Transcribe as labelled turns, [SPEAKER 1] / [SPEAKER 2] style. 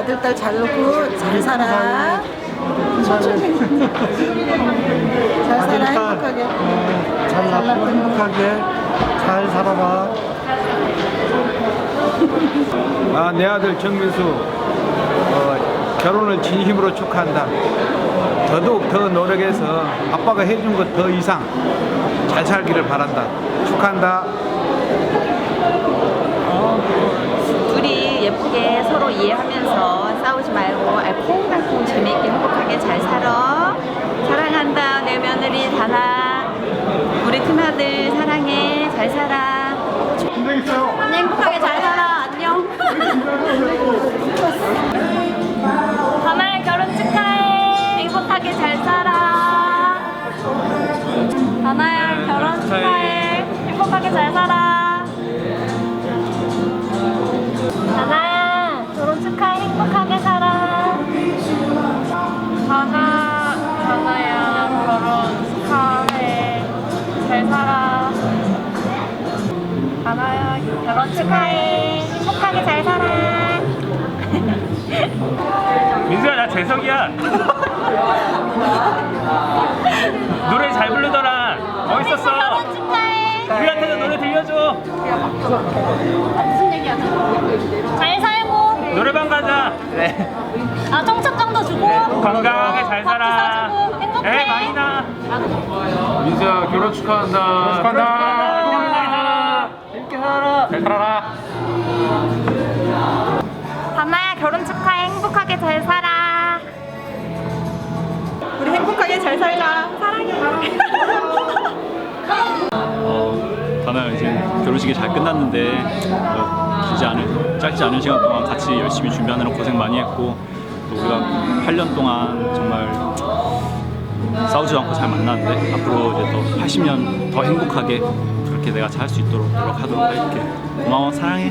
[SPEAKER 1] 아들 잘 놓고 잘 살아. 잘 살아 행복하게.
[SPEAKER 2] 어, 잘 낳고 행복하게 잘 살아봐.
[SPEAKER 3] 아, 내 아들 정민수 어, 결혼을 진심으로 축하한다. 더더욱 더 노력해서 아빠가 해준 것 더 이상 잘 살기를 바란다. 축하한다.
[SPEAKER 4] 둘이 예쁘게 서로 이해하면서 싸우지 말고 알콩달콩 재미있게 행복하게 잘 살아. 사랑한다 내 며느리 다나. 큰아들 사랑해 잘 살아. 언니 행복하게 잘 살아 안녕. 다나야 결혼 축하해. 행복하게 잘 살아. 다나야 결혼 축하해. 행복하게 잘 살아. 축하해. 행복하게 잘 살아.
[SPEAKER 5] 민수야 나 재석이야. 노래 잘 부르더라. 멋있었어.
[SPEAKER 4] 결혼 축하해.
[SPEAKER 5] 우리한테도 노래 들려줘.
[SPEAKER 4] 잘 살고.
[SPEAKER 5] 노래방 가자.
[SPEAKER 4] 아 청첩장도 주고.
[SPEAKER 5] 건강하게 잘
[SPEAKER 4] 밥도
[SPEAKER 5] 살아.
[SPEAKER 4] 사주고 행복해.
[SPEAKER 5] 애 많이 나.
[SPEAKER 3] 민수야 결혼 축하한다.
[SPEAKER 5] 축하한다
[SPEAKER 3] 잘 살아라.
[SPEAKER 4] 다나야 결혼 축하해 행복하게 잘 살아
[SPEAKER 1] 우리 행복하게 잘 살자. 사랑해.
[SPEAKER 6] 어, 다나 이제 결혼식이 잘 끝났는데 어, 길지 않은 짧지 않은 시간 동안 같이 열심히 준비하느라 고생 많이 했고 또 우리가 8년 동안 정말 싸우지도 않고 잘 만났는데 앞으로 이제 또 80년 더 행복하게 그렇게 내가 잘 수 있도록 노력하도록 할게. 고마워 사랑해.